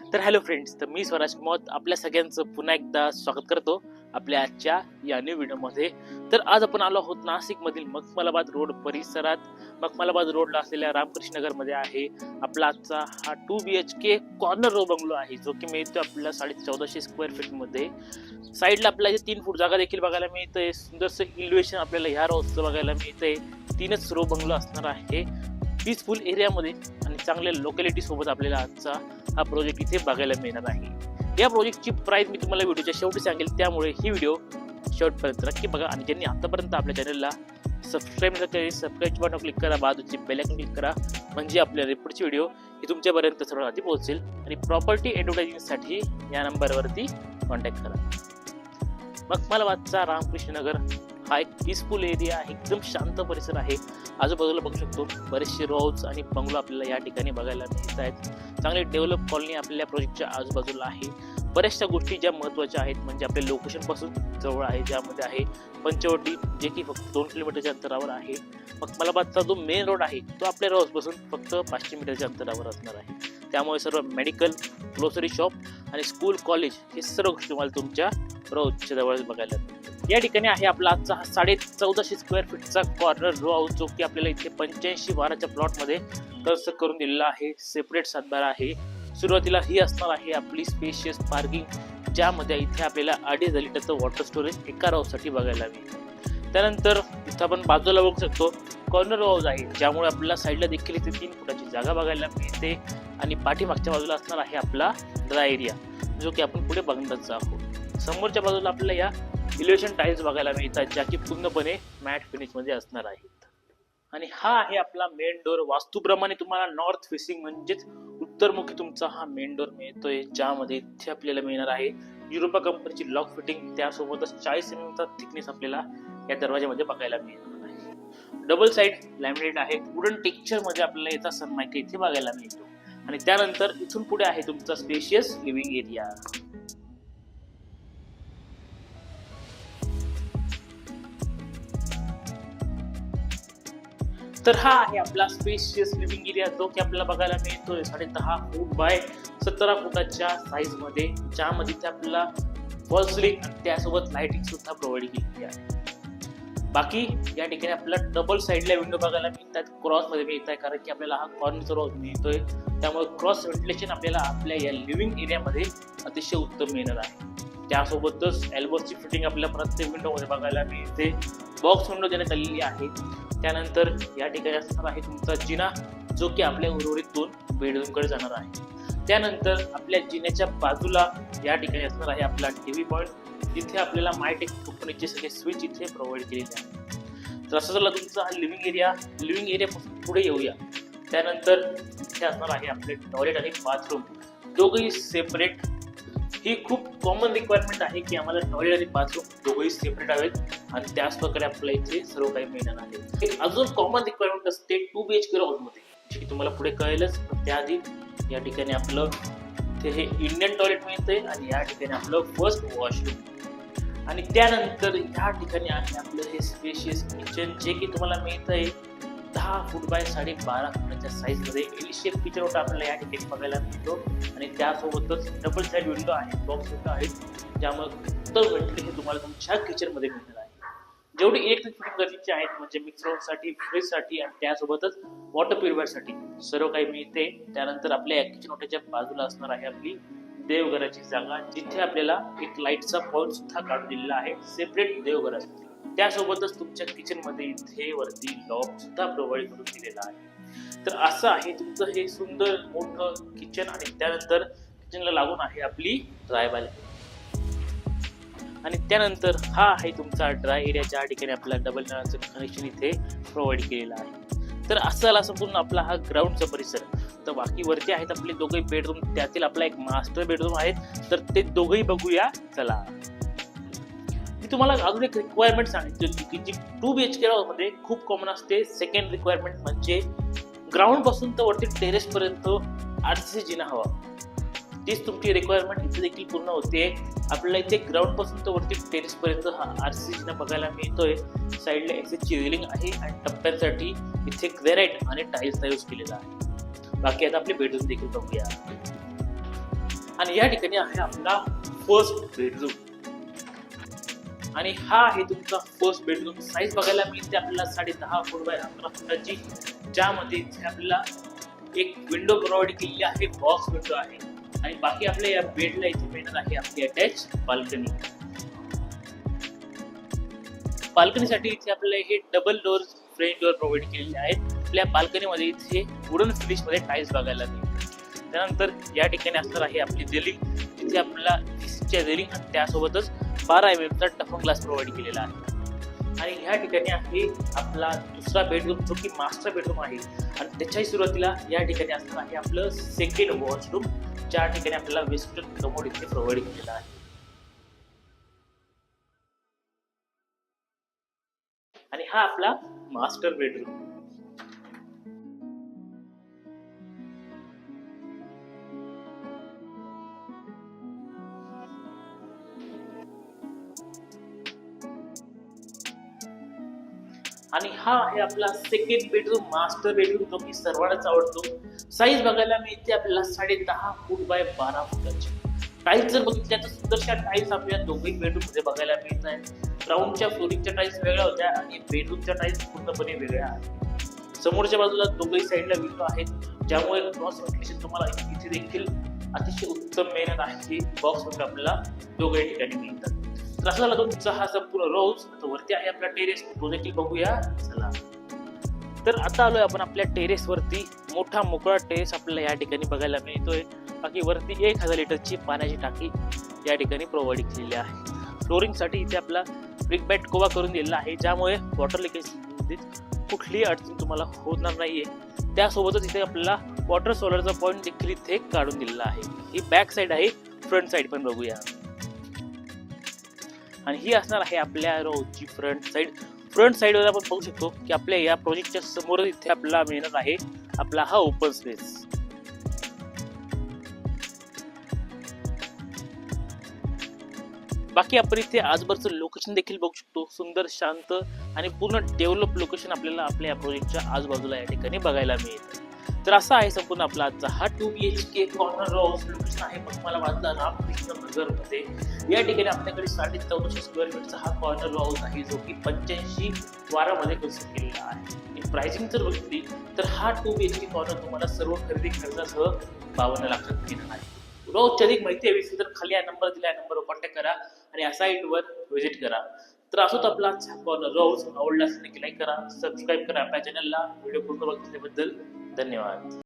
तर hello friends तर मी स्वराज मत आपल्या सगळ्यांचं पुन्हा एकदा स्वागत करतो आपल्या आजच्या या न्यू व्हिडिओमध्ये तर आज आपण आलो आहोत नाशिकमधील मखमलाबाद रोड परिसरात. मखमलाबाद रोडला असलेल्या रामकृष्ण नगरमध्ये आहे आपला आजचा हा two B H K corner row bungalow आहे जो की मिळतो आपल्याला साडे चौदाशे स्क्वेअर फीटमध्ये साईडला आपल्याला इथे तीन फूट जागा देखील बघायला मिळतंय सुंदरसं इन्व्हेशन आपल्याला ह्या रोजचं बघायला मिळतंय तीनच रो बंगलो असणार आहे. पीसफुल एरियामध्ये चांगल्या लोकॅलिटी सोबत आपल्याला आजचा हा प्रोजेक्ट इथे बघायला मिळणार आहे. या प्रोजेक्टची प्राईज मी तुम्हाला व्हिडिओच्या शेवटी सांगेल त्यामुळे ही व्हिडिओ शेवटपर्यंत नक्की बघा. आणि ज्यांनी आतापर्यंत आपल्या चॅनलला सबस्क्राईब न केली सबस्क्राईब बटन क्लिक करा बाजूची बेलायकन क्लिक करा म्हणजे आपल्या रिपोर्टची व्हिडिओ ही तुमच्यापर्यंत सर्वात आधी पोहोचेल. आणि प्रॉपर्टी ॲडव्हर्टायझिंगसाठी या नंबरवरती कॉन्टॅक्ट करा. मग मला वाटचा रामकृष्णनगर हा एक पीसफुल एरिया आहे एकदम शांत परिसर आहे. आजूबाजूला बघू शकतो. बरेचसे रोड्स आणि बंगलो आपल्याला या ठिकाणी बघायला मिळत आहेत. चांगली डेव्हलप कॉलनी आपल्या प्रोजेक्टच्या आजूबाजूला आहे. बऱ्याचशा गोष्टी ज्या महत्त्वाच्या आहेत म्हणजे आपल्या लोकेशनपासून जवळ आहे ज्यामध्ये आहे पंचवटी जे की फक्त दोन किलोमीटरच्या अंतरावर आहे. मग मलाबादचा जो मेन रोड आहे तो आपल्या रोजपासून फक्त पाचशे मीटरच्या अंतरावर असणार आहे. त्यामुळे सर्व मेडिकल ग्रोसरी शॉप आणि स्कूल कॉलेज हे सर्व गोष्टी तुम्हाला तुमच्या रोजच्या जवळ बघायला मिळतील. या ठिकाणी आहे आपला आजचा हा साडे चौदाशे स्क्वेअर फीटचा कॉर्नर रो हाऊस जो की आपल्याला इथे पंच्याऐंशी बाराच्या प्लॉटमध्ये कर्ज करून दिलेला आहे. सेपरेट सातबारा आहे. सुरुवातीला ही असणार आहे आपली स्पेशियस पार्किंग ज्यामध्ये इथे आपल्याला अडीच लिटरचं वॉटर स्टोरेज एका राऊसाठी बघायला मिळेल. त्यानंतर इथं आपण बाजूला बघू शकतो कॉर्नर हाऊस आहे ज्यामुळे आपल्याला साईडला देखील इथे तीन फुटाची जागा बघायला मिळते. आणि पाठीमागच्या बाजूला असणार आहे आपला ड्राय एरिया जो की आपण पुढे बघणारच आहोत. समोरच्या बाजूला आपल्याला या इलेशन टाईल्स बघायला मिळतात ज्या की पूर्णपणे मॅट फिनिशमध्ये असणार आहेत. आणि हा आहे आपला मेन डोर वास्तूप्रमाणे तुम्हाला नॉर्थ फेसिंग म्हणजेच उत्तरमुखी तुमचा हा मेन डोर मिळतोय ज्यामध्ये इथे आपल्याला मिळणार आहे युरोपा कंपनीची लॉक फिटिंग त्यासोबतच चाळीस mm एम थिकनेस आपल्याला या दरवाजामध्ये बघायला मिळणार आहे. डबल साईड लॅमिनेट आहे. वुडन टेक्स्चरमध्ये आपल्याला याचा सनमायका इथे बघायला मिळतो. आणि त्यानंतर इथून पुढे आहे तुमचा स्पेशियस लिव्हिंग एरिया तर हा आहे आपला स्पेशियस लिव्हिंग एरिया जो की आपल्याला बघायला मिळतोय. साडे दहा फूट बाय सतरा फुटाच्या साईजमध्ये ज्यामध्ये ते आपल्याला फॉल सिलिंग आणि त्यासोबत लाइटिंग सुद्धा प्रोव्हाइड केलेली आहे. बाकी या ठिकाणी आपल्याला डबल साईडला विंडो बघायला मिळतात क्रॉसमध्ये मिळत आहे कारण की आपल्याला हा कॉर्नर मिळतोय त्यामुळे क्रॉस व्हेंटिलेशन आपल्याला आपल्या या लिव्हिंग एरियामध्ये अतिशय उत्तम मिळणार आहे. त्यासोबतच एल्बोची फिटिंग आपल्याला प्रत्येक विंडोमध्ये बघायला मिळते. बॉक्स विंडो देण्यात आलेली आहे त्यानंतर या ठिकाणी असणार आहे तुमचा जिना जो की आपल्या उर्वरित दोन बेडरूमकडे जाणार आहे. त्यानंतर आपल्या जिन्याच्या बाजूला या ठिकाणी असणार आहे आपला टीव्ही पॉईंट जिथे आपल्याला मायटेक कंपनीचे सगळे स्विच इथे प्रोव्हाइड केलेले आहे. तर असं झालं तुमचा हा लिव्हिंग एरिया लिव्हिंग एरियापासून पुढे येऊया. त्यानंतर इथे असणार आहे आपले टॉयलेट आणि बाथरूम दोघंही सेपरेट ही खूप कॉमन रिक्वायरमेंट आहे की आम्हाला टॉयलेट आणि बाथरूम दोघंही सेपरेट हवेत. आणि त्याच प्रकारे आपल्याला इथे सर्व काही मिळणार आहे. एक अजून कॉमन रिक्वायरमेंट असते टू बी एच के मध्ये. जी की तुम्हाला पुढे कळेलच त्याआधी या ठिकाणी आपलं ते हे इंडियन टॉयलेट मिळते आणि या ठिकाणी आपलं फर्स्ट वॉशरूम आणि त्यानंतर या ठिकाणी आहे आपलं हे स्पेशियस किचन जे की तुम्हाला मिळतं आहे दहा फूट बाय साडे बारा फुटाच्या साईजमध्ये एल किचन होता आपल्याला या ठिकाणी बघायला मिळतो. आणि त्यासोबतच डबल साईड विंडो आहे बॉक्स विंडो आहेत ज्यामुळे उत्तम हे तुम्हाला तुमच्या किचनमध्ये मिळणार जेवढी इलेक्ट्रिक फिटिंग गरजेची आहेत म्हणजे मिक्सरसाठी फ्रीजसाठी आणि त्यासोबतच वॉटर प्युरिफायरसाठी सर्व काही मिळते. त्यानंतर आपल्या या किचन ओट्याच्या बाजूला असणार आहे आपली देवघराची जागा जिथे आपल्याला एक लाईटचा पॉईंट सुद्धा काढून दिलेला आहे सेपरेट देवघरासाठी त्यासोबतच तुमच्या किचनमध्ये इथे वरती लॉक सुद्धा प्रोव्हाइड करून दिलेला आहे. तर असं आहे तुमचं हे सुंदर मोठं किचन आणि त्यानंतर किचनला लागून आहे आपली ड्राय आणि त्यानंतर हा आहे तुमचा ड्राय एरिया ज्या ठिकाणी आपल्याला डबल नळाचं कनेक्शन इथे प्रोव्हाइड केलेलं आहे. तर असं आला संपूर्ण आपला हा ग्राउंडचा परिसर. तर बाकी वरती आहेत आपले दोघंही बेडरूम त्यातील आपला एक मास्टर बेडरूम आहे तर ते दोघंही बघूया. चला. मी तुम्हाला अजून एक रिक्वायरमेंट सांगितली होती की जी टू बी एच के मध्ये खूप कॉमन असते. सेकंड रिक्वायरमेंट म्हणजे ग्राउंडपासून तर वरती टेरेस पर्यंत आरसीसी जिना हवा. तीच तुमची रिक्वायरमेंट इथे देखील पूर्ण होते. आपल्याला इथे ग्राउंडपासून तर वरती टेरेस पर्यंत आर सी जिना बघायला मिळतोय. साईडला एस ची रेलिंग आहे आणि टप्प्यांसाठी इथे ग्रेनाइट आणि टाईल्सचा यूज केलेला आहे. बाकी आता आपले बेडरूम देखील बघूया. आणि या ठिकाणी आहे आपला फर्स्ट बेडरूम आणि हा आहे तुमचा फर्स्ट बेडरूम साईज बघायला मिळते आपल्याला साडे दहा फूट बाय अकरा फुटाची. ज्यामध्ये इथे आपल्याला एक विंडो प्रोव्हाइड केलेली आहे. बॉक्स विंडो आहे. आणि बाकी आपल्या या बेडला इथे मिळणार आहे आपली अटॅच बाल्कनी बाल्कनीसाठी इथे आपल्याला हे double door French door provide केलेले आहेत. आपल्या बाल्कनीमध्ये इथे वुडन फिनिशमध्ये टाईल्स बघायला मिळतील. त्यानंतर या ठिकाणी असणार आहे आपली रेलिंग तिथे आपल्याला च्या रेलिंग आणि त्यासोबतच बारा एम एमचा टफन ग्लास प्रोव्हाइड केलेला आहे. आणि ह्या ठिकाणी आहे आपला दुसरा बेडरूम जो की मास्टर बेडरूम आहे. आणि त्याच्याही सुरुवातीला या ठिकाणी असणार आहे आपलं सेकंड वॉशरूम ज्या ठिकाणी आपल्याला वेस्टर्न कमोड इथे प्रोव्हाइड केलेला आहे. आणि हा आपला मास्टर बेडरूम आणि हा आहे आपला सेकंड बेडरूम मास्टर बेडरूम जो की सर्वांनाच आवडतो. साईज बघायला मिळते आपल्याला साडे दहा फूट बाय बारा फुटाची टाईल्स जर बघितल्या तर सुंदरशा टाईल्स आपल्या दोघही बेडरूममध्ये बघायला मिळत आहेत ग्राउंडच्या फ्लोरिंगच्या टाईल्स वेगळ्या होत्या आणि बेडरूमच्या टाईल्स पूर्णपणे वेगळ्या आहेत. समोरच्या बाजूला दोघेही साईडला विंडो आहेत ज्यामुळे क्रॉस व्हेंटिलेशन तुम्हाला इथे देखील अतिशय उत्तम मेहनत आहे. बॉक्समध्ये आपल्याला दोघे ठिकाणी मिळतात. तर असं झाला तुमचा हा संपूर्ण रोज आता वरती आहे आपला टेरेस तो देखील बघूया. तर आता आलोय आपण आपल्या टेरेसवरती. मोठा मोकळा टेरेस आपल्याला या ठिकाणी बघायला मिळतोय. बाकी वरती एक हजार लिटरची पाण्याची टाकी या ठिकाणी प्रोव्हाइड केलेली आहे. फ्लोरिंगसाठी इथे आपला ब्रिक बॅट कोवा करून दिलेला आहे ज्यामुळे वॉटर लिकेज संबंधित कुठलीही अडचण तुम्हाला होणार नाहीये. त्यासोबतच इथे आपल्याला वॉटर सोलरचा पॉईंट देखील इथे काढून दिलेला आहे. ही बॅक साईड आहे फ्रंट साईड पण बघूया. आणि ही असणार आहे आपल्या रोजची फ्रंट साईड फ्रंट साईडवर आपण बघू शकतो की आपल्या या प्रोजेक्टच्या समोर इथे आपल्याला मिळणार आहे. आपला हा ओपन स्पेस बाकी आपण इथे आजवरचं लोकेशन देखील बघू शकतो. सुंदर शांत आणि पूर्ण डेव्हलप लोकेशन आपल्याला आपल्या या प्रोजेक्टच्या आजूबाजूला या ठिकाणी बघायला मिळतं तर असा आहे संपूर्ण आपला आजचा. हा two B H K corner of location आहे. पण मला वाटलं रामकृष्ण नगरमध्ये या ठिकाणी आपल्याकडे साडे चौदाशे स्क्वेअर फीटचा हा कॉर्नर हाऊस आहे जो की पंच्याऐंशी वारामध्ये कन्स्ट्रक्ट केलेला आहे. प्राइसिंग जर बघितली तर हा two B H K corner तुम्हाला सर्व खरेदी खर्चासह बावन्न लाखात घेणार आहे. रोजची अधिक माहिती हवी असेल तर खाली या नंबर दिला या नंबरवर कॉन्टॅक्ट करा आणि या साईटवर व्हिजिट करा. तर असोच आपला कॉर्नर रोज आवडला असेल की लाईक करा सबस्क्राईब करा आपल्या चॅनलला व्हिडिओ पूर्ण बघितल्याबद्दल धन्यवाद.